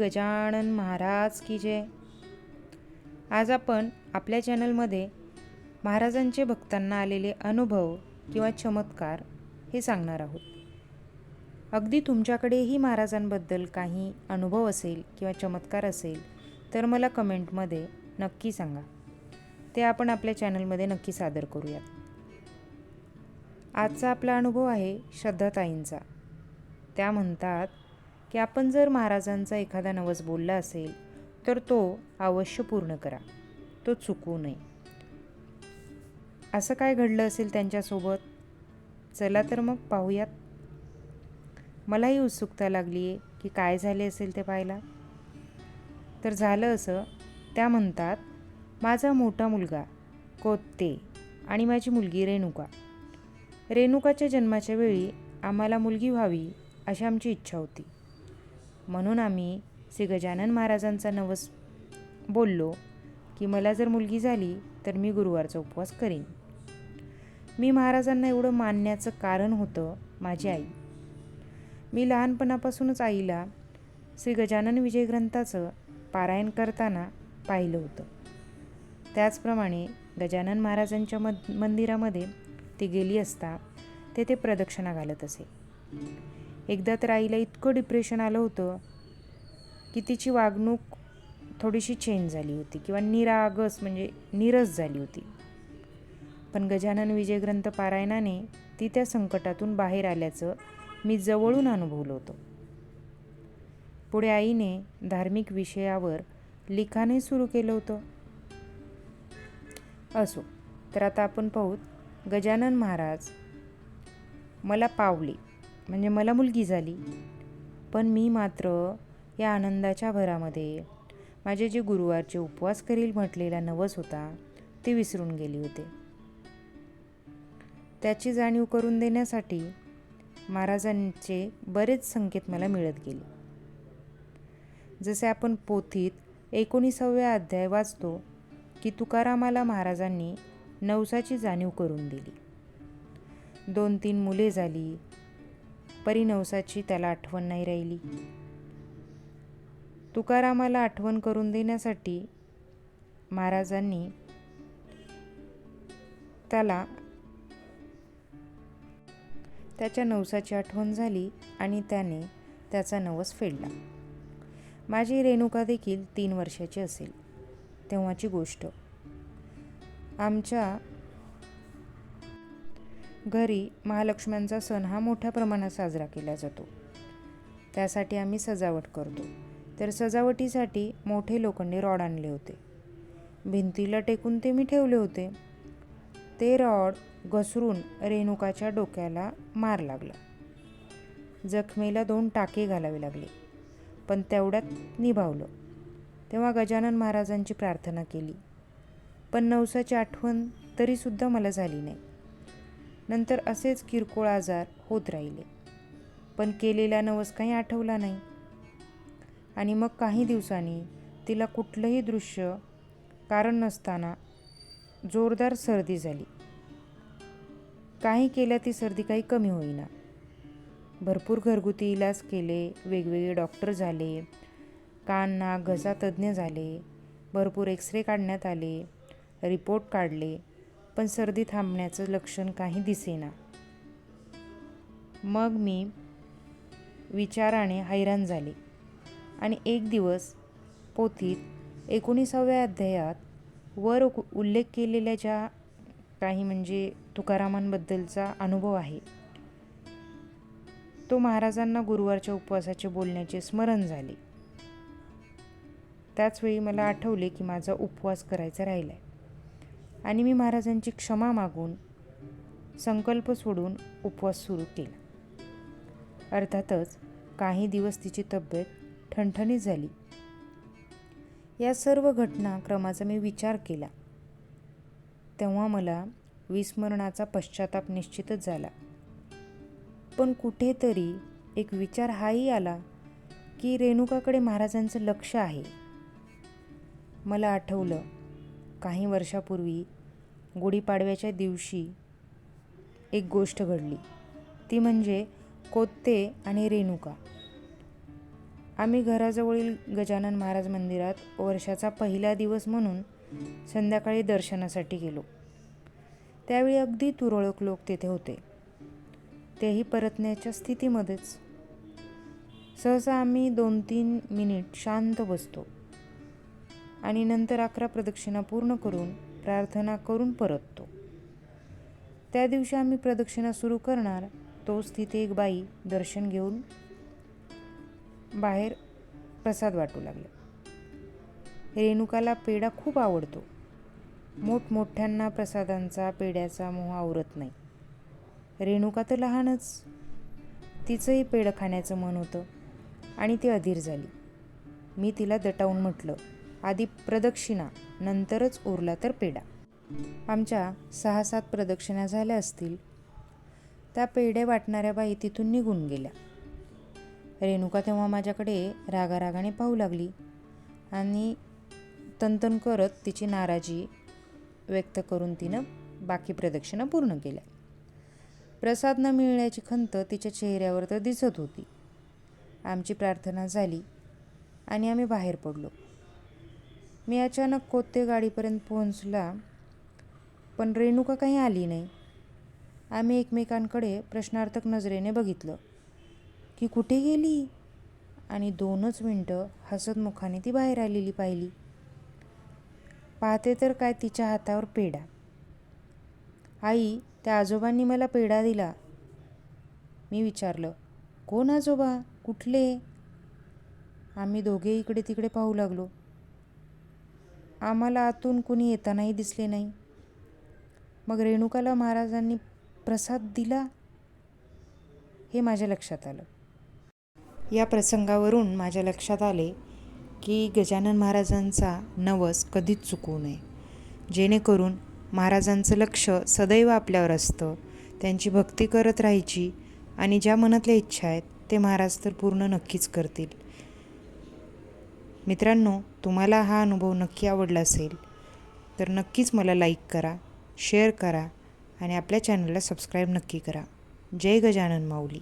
गजानन महाराज की जय. आज आपण आपल्या चॅनलमध्ये महाराजांचे भक्तांना आलेले अनुभव किंवा चमत्कार हे सांगणार आहोत. अगदी तुमच्याकडेही महाराजांबद्दल काही अनुभव असेल किंवा चमत्कार असेल तर मला कमेंटमध्ये नक्की सांगा. ते आपण आपल्या चॅनलमध्ये नक्की सादर करूयात. आजचा आपला अनुभव आहे श्रद्धाताईंचा. त्या म्हणतात की आपण जर महाराजांचा एखादा नवस बोलला असेल तर तो अवश्य पूर्ण करा. तो चुकू नये. असं काय घडलं असेल त्यांच्यासोबत? चला तर मग पाहूयात. मलाही उत्सुकता लागली आहे की काय झाले असेल ते पाहायला. तर झालं असं. त्या म्हणतात माझा मोठा मुलगा कोत्ते आणि माझी मुलगी रेणुका. रेणुकाच्या जन्माच्या वेळी आम्हाला मुलगी व्हावी अशी आमची इच्छा होती. म्हणून आम्ही श्री गजानन महाराजांचा नवस बोललो की मला जर मुलगी झाली तर मी गुरुवारचा उपवास करीन. मी महाराजांना एवढं मानण्याचं कारण होतं माझी आई. मी लहानपणापासूनच आईला श्री गजानन विजय ग्रंथाचं पारायण करताना पाहिलं होतं. त्याचप्रमाणे गजानन महाराजांच्या मद मंदिरामध्ये ती गेली असता ते ते प्रदक्षिणा घालत असे. एकदा तर आईला इतकं डिप्रेशन आलं होतं की तिची वागणूक थोडीशी चेंज झाली होती किंवा निरागस म्हणजे निरस झाली होती. पण गजानन विजय ग्रंथ पारायणाने ती त्या संकटातून बाहेर आल्याचं मी जवळून अनुभवलं होतं. पुढे आईने धार्मिक विषयावर लिखाणही सुरू केलं होतं. असो तर आता आपण पाहूत गजानन महाराज मला पावले. म्हणजे मला मुलगी झाली. पण मी मात्र या आनंदाच्या भरामध्ये माझे जे गुरुवारचे उपवास करील म्हटलेला नवस होता ते विसरून गेले होते. त्याची जाणीव करून देण्यासाठी महाराजांचे बरेच संकेत मला मिळत गेले. जसे आपण पोथीत एकोणीसाव्या अध्याय वाचतो की तुकारामाला महाराजांनी नवसाची जाणीव करून दिली. दोन तीन मुले झाली परी नवसाची त्याला आठवण नाही राहिली. तुकारामाला आठवण करून देण्यासाठी महाराजांनी त्याला त्याच्या नवसाची आठवण झाली आणि त्याने त्याचा नवस फेडला. माझी रेणुका देखील तीन वर्षाची असेल. तेव्हाची गोष्ट. आमच्या घरी महालक्ष्म्यांचा सण हा मोठ्या प्रमाणात साजरा केला जातो. त्यासाठी आम्ही सजावट करतो. तर सजावटीसाठी मोठे लोखंडी रॉड आणले होते. भिंतीला टेकून ते मी ठेवले होते. ते रॉड घसरून रेणुकाच्या डोक्याला मार लागला. जखमेला दोन टाके घालावे लागले पण तेवढ्यात निभावलं. तेव्हा गजानन महाराजांची प्रार्थना केली. पण नवसाची आठवण तरीसुद्धा मला झाली नाही. नंतर असेच किरकोळ आजार होत राहिले. पण केलेला नवस काही आठवला नाही. आणि मग काही दिवसांनी तिला कुठलंही दृश्य कारण नसताना जोरदार सर्दी झाली. काही केल्या ती सर्दी काही कमी होईना. भरपूर घरगुती इलाज केले वेगवेगळे डॉक्टर झाले कान नाक घसा तज्ज्ञ झाले भरपूर एक्सरे काढण्यात आले रिपोर्ट काढले पण सर्दी थांबण्याचं लक्षण काही दिसेना. मग मी विचाराने हैराण झाले आणि एक दिवस पोथीत एकोणीसाव्या अध्यायात वर उल्लेख केलेल्या ज्या काही म्हणजे तुकारामांबद्दलचा अनुभव आहे तो महाराजांना गुरुवारच्या उपवासाचे बोलण्याचे स्मरण झाले. त्याचवेळी मला आठवले की माझा उपवास करायचा राहिला आहे आणि मी महाराजांची क्षमा मागून संकल्प सोडून उपवास सुरू केला. अर्थातच काही दिवस तिची तब्येत ठणठणीत झाली. या सर्व घटनाक्रमाचा मी विचार केला. तेव्हा मला विस्मरणाचा पश्चाताप निश्चितच झाला. पण कुठेतरी एक विचार हाही आला की रेणुकाकडे महाराजांचं लक्ष आहे. मला आठवलं काही वर्षापूर्वी गुढीपाडव्याच्या दिवशी एक गोष्ट घडली. ती म्हणजे कोत्ते आणि रेणुका. आम्ही घराजवळील गजानन महाराज मंदिरात वर्षाचा पहिला दिवस म्हणून संध्याकाळी दर्शनासाठी गेलो. त्यावेळी अगदी तुरळक लोक तेथे होते. तेही परतण्याच्या स्थितीमध्येच. सहसा आम्ही दोन तीन मिनिट शांत बसतो. आणि नंतर अकरा प्रदक्षिणा पूर्ण करून प्रार्थना करून परततो. त्या दिवशी आम्ही प्रदक्षिणा सुरू करणार तोच तिथे एक बाई दर्शन घेऊन बाहेर प्रसाद वाटू लागले. रेणुकाला पेढा खूप आवडतो. मोठमोठ्यांना प्रसादांचा पेढ्याचा मोह आवरत नाही. रेणुका तर लहानच. तिचंही पेढं खाण्याचं मन होतं आणि ती अधीर झाली. मी तिला दटावून म्हटलं आधी प्रदक्षिणा नंतरच उरला तर पेढा. आमच्या सहा सात प्रदक्षिणा झाल्या असतील. त्या पेढे वाटणाऱ्या बाई तिथून निघून गेल्या. रेणुका तेव्हा माझ्याकडे रागारागाने पाहू लागली आणि तनतन करत तिची नाराजी व्यक्त करून तिनं बाकी प्रदक्षिणा पूर्ण केल्या. प्रसाद न मिळण्याची खंत तिच्या चेहऱ्यावर तर दिसत होती. आमची प्रार्थना झाली आणि आम्ही बाहेर पडलो. मी अचानक कोत्ते गाडीपर्यंत पोहोचला पण रेणुका काही आली नाही. आम्ही एकमेकांकडे प्रश्नार्थक नजरेने बघितलं की कुठे गेली? आणि दोनच मिनटं हसतमुखाने ती बाहेर आलेली पाहिली. पाहते तर काय तिच्या हातावर पेढा. आई त्या आजोबांनी मला पेढा दिला. मी विचारलं कोण आजोबा? कुठले? आम्ही दोघे इकडे तिकडे पाहू लागलो. आम्हाला आतून कुणी येतानाही दिसले नाही. मग रेणुकाला महाराजांनी प्रसाद दिला? हे माझ्या लक्षात आलं. या प्रसंगावरून माझ्या लक्षात आले की गजानन महाराजांचा नवस कधीच चुकवू नये. जेणेकरून महाराजांचं लक्ष सदैव आपल्यावर असतं त्यांची भक्ती करत राहायची आणि ज्या मनातल्या इच्छा आहेत ते महाराज तर पूर्ण नक्कीच करतील. मित्रांनो तुम्हाला हा अनुभव नक्की आवडला असेल तर नक्कीच मला लाईक करा शेअर करा आणि आपल्या चॅनलला सबस्क्राईब नक्की करा. जय गजानन माऊली.